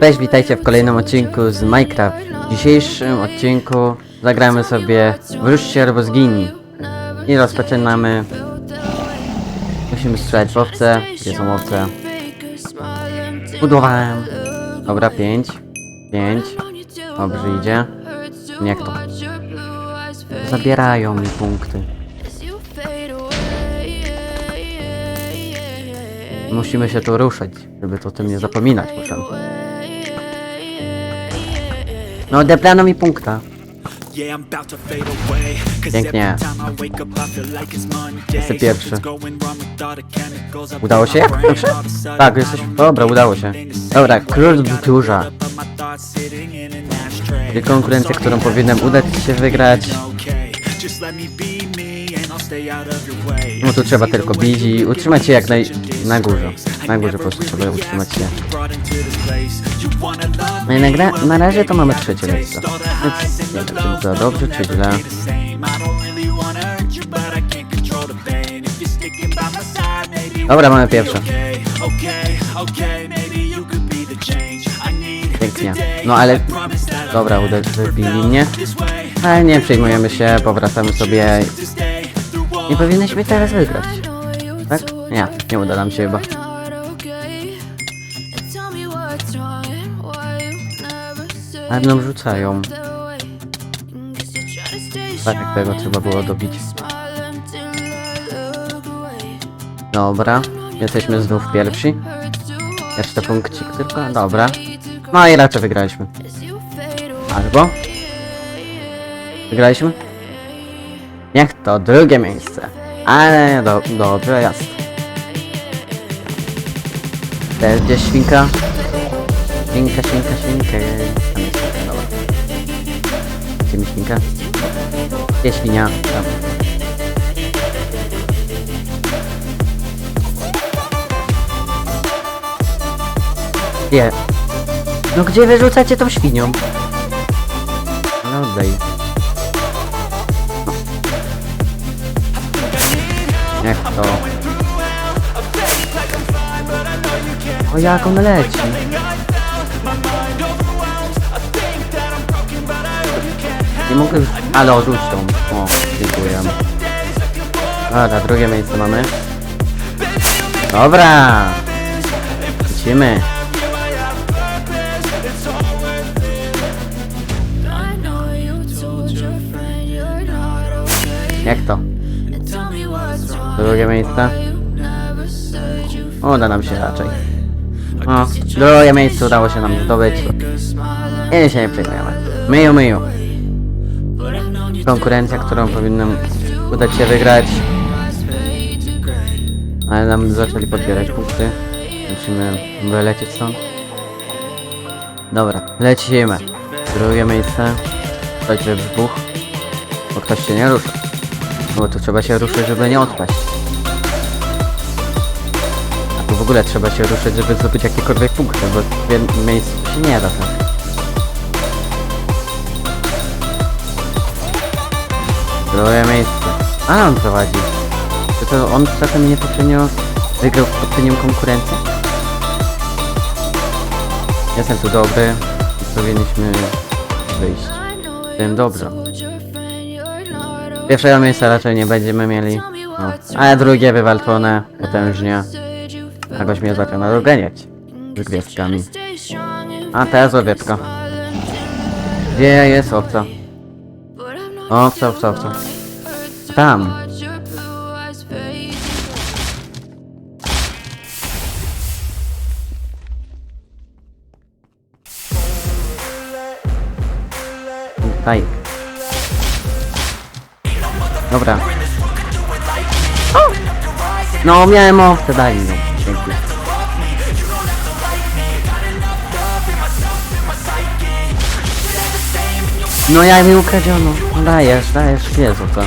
Cześć, witajcie w kolejnym odcinku z Minecraft. W dzisiejszym odcinku zagramy sobie Wróćcie albo zginij. I rozpoczynamy. Musimy strzelać w owce. Gdzie są owce? Budowałem. Dobra, 5. 5. Dobrze idzie. Niech to. Zabierają mi punkty. Musimy się tu ruszyć, żeby to o tym nie zapominać muszę. No odebrano mi punkta. Yeah, I'm about to fade away. Cause Pięknie. every time I wake up, I feel like it's Monday. Jestem pierwszy. Something's going wrong with all the chemicals up Udało in się? my Jak brain. pierwszy? All of a sudden, Tak, jesteś... Dobra, udało się. Dobra, król duża. but my thoughts sitting in an ashtray. Czyli konkurencja, którą powinienem udać się wygrać. Okay, just let me be me and I'll stay out of your way. No tu trzeba tylko bić i utrzymać się jak naj... na górze. Na górze po prostu trzeba utrzymać się. No i na, gra... na razie to mamy trzecie miejsce. Więc nie wiem, czy za dobrze, czy źle. Dobra, mamy pierwsze. Pięknie. No ale... Dobra, wybili mnie. Ale nie przejmujemy się, powracamy sobie. Nie powinniśmy teraz wygrać. Tak? Nie, nie uda nam się chyba. Ale nam rzucają. Tak jak tego trzeba było dobić. Dobra, jesteśmy znów pierwsi. Jeszcze punkcik tylko, dobra. No i raczej wygraliśmy. Albo? Wygraliśmy? Niech to drugie miejsce. Ale do, dobrze. To jest gdzieś świnka? Świnka, świnka, świnka. Gdzie mi świnka? Gdzie świnia? Tam. Gdzie? No gdzie wyrzucacie tą świnią? No oddaj. Jak to? O jak on leci? Nie mogę już... Ale odrzuć tą. O, dziękuję. Dobra, drugie miejsce mamy. Dobra! Lecimy. Jak to? Drugie miejsce? Uda nam się raczej. O, drugie miejsce udało się nam zdobyć. I się nie przejmujemy. Myju, myju. Konkurencja, którą powinnam udać się wygrać. Ale nam zaczęli podbierać punkty. Musimy wylecieć stąd. Dobra, lecimy. Drugie miejsce. Ktoś wybuch. Bo ktoś się nie rusza. Bo tu trzeba się ruszyć, żeby nie odpaść. A tu w ogóle trzeba się ruszyć, żeby zdobyć jakiekolwiek punkty, bo w miejscu się nie da tak. Drugie miejsce. A, on prowadzi. Czy to on czasem niepotrzebnie wygrał w poprzednią konkurencję? Jestem tu dobry powinniśmy wyjść. Tym dobrze. Pierwszego miejsca raczej nie będziemy mieli. No. Drugie wywalczone potężnie. Jakoś mnie zaczyna doganiać. Z gwiazdkami. A teraz owieczka. Gdzie jest owca? Owca, owca, owca. Tam. Tutaj. Dobra. No, miałem owce, daj mi No ja mi ukradziono. No dajesz, dajesz, jest owca?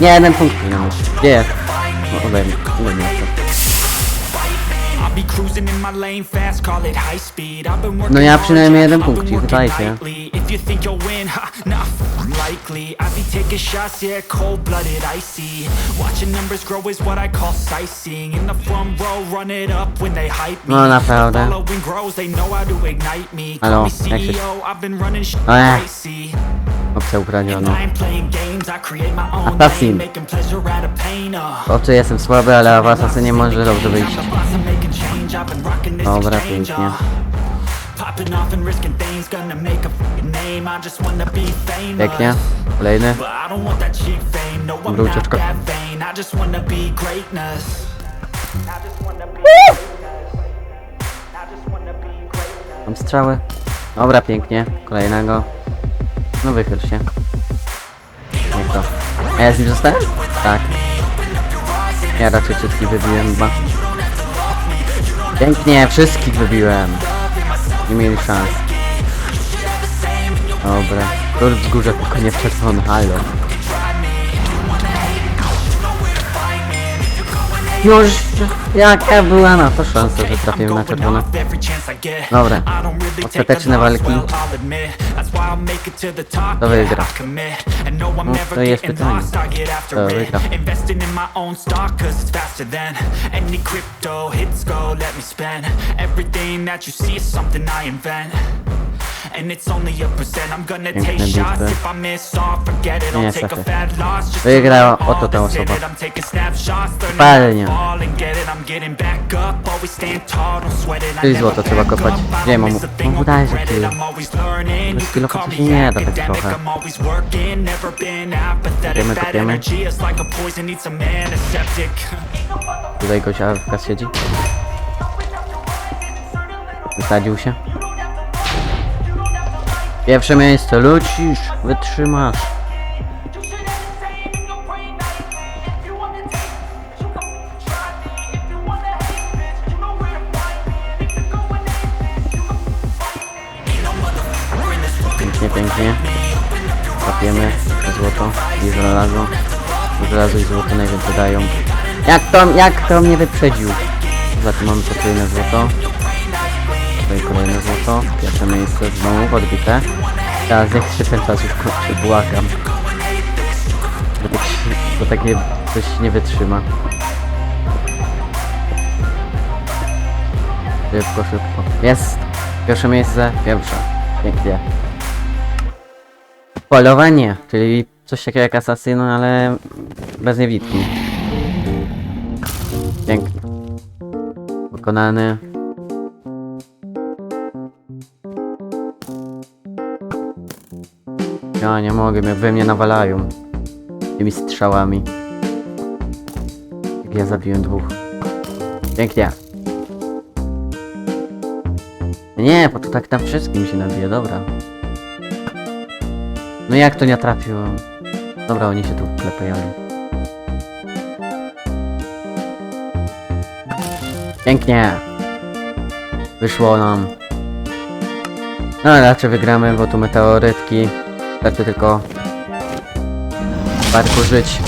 Nie, jeden punkt mam. Gdzie? No, ode mnie, ode be cruising in my lane fast, call it high speed. I've been working No ja przynajmniej jeden I've been punkcik, working dajcie. nightly. If you think you'll win, ha, nah, unlikely. I be taking shots, yeah, cold-blooded, icy. Watching numbers grow is what I call sightseeing. In the front row, run it up when they hype me. No naprawdę. The following grows, they know how to ignite me. Call me CEO, I've been running sh- Ech. Dicey. Opcja ukradziono. Assassin. Uh. Oczy jestem słaby, ale w asasynie może dobrze wyjść. Dobra, pięknie. uh. Pięknie. Kolejny. No Dobra, ucieczka. greatness. Mam strzały. Dobra, pięknie. Kolejnego. No wychyl się. Jak to? A ja z nim zostałem? Tak. Ja raczej wszystkich wybiłem chyba. Pięknie, wszystkich wybiłem. Nie mieli szans. Dobra. Król wzgórza tylko nie czerwony, halo. Już jaka była na to szansa, że trafimy na czerwone. Dobra. Ostateczne walki. To wygra. No, to jest pytanie. Kto wygra? Everything that you see is something I invent and it's only a percent. I'm gonna take shots. If I miss off forget it. I'll take a fat loss. Just Wygrała to oto ta osoba. I'm taking snapshots to fall and get it. I'm getting back up. Always stand tall. Don't sweat it. I Czyli złoto trzeba kopać. Gdzie mam- a thing, wydaje się, it. tyle. I'm always learning. Bez You kilo can call chociaż me nie da tak trochę. I'm always working. Never been apathetic. Kopiemy, that kopiemy. energy is like a poison. Needs some antiseptic Tutaj Gosia w kas siedzi. Wysadził się. Pierwsze miejsce, lecisz, wytrzymasz. Pięknie, pięknie. Łapiemy złoto i żelazo. Żelazo i złoto najwięcej dają. Jak to, jak to mnie wyprzedził? Zatem mamy podwójne złoto. Tutaj kolejne złoto. Pierwsze miejsce znowu podbite. Teraz niech się ten czas już kończy, błagam. Bo, tak, bo takie coś nie wytrzyma. Szybko, szybko. Jest! Pierwsze miejsce, pierwsze. Pięknie. Polowanie, czyli coś takiego jak Assassin, ale bez niewidki. Pięknie. Wykonany. Ja nie mogę, jak we mnie nawalają. Tymi strzałami. Jak ja zabiłem dwóch. Pięknie. Nie, bo to tak na wszystkim się nabije, dobra. No jak to nie trafiłem? Dobra, oni się tu klepiają. Pięknie! Wyszło nam. No raczej wygramy, bo tu meteorytki. Wystarczy tylko parku żyć.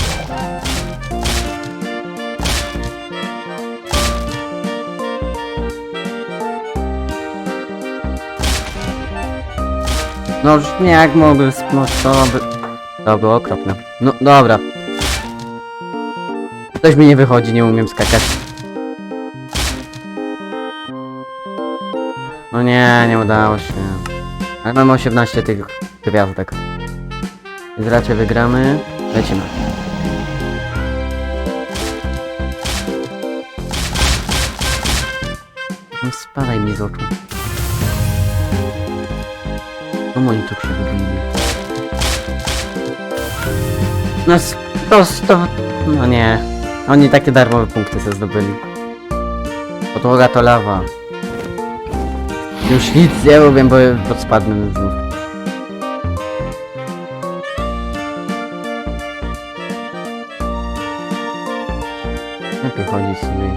No już nie jak mogłem, no to by... To było okropne. No dobra. Coś mi nie wychodzi, nie umiem skakać. No nie, nie udało się. Ale mamy 18 tych gwiazdek. Więc raczej wygramy. Lecimy. No spadaj mi z oczu. No oni tu przewybili. No prosto... No nie. Oni takie darmowe punkty sobie zdobyli. Podłoga to lawa. Już nic nie robię, bo podspadnę znów. Lepiej chodzić sobie.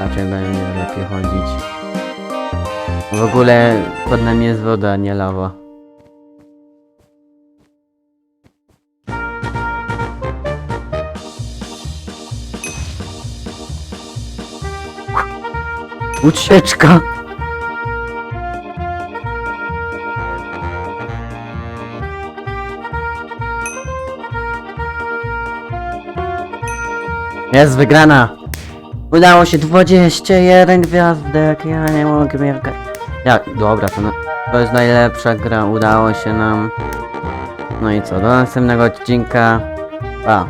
Raczej będzie lepiej chodzić. W ogóle pod nami jest woda, nie lawa. Ucieczka! Jest wygrana! Udało się 21 gwiazdek, ja nie mogę miarkać. Jak? Dobra, to, na, to jest najlepsza gra, udało się nam. No i co, do następnego odcinka. Pa.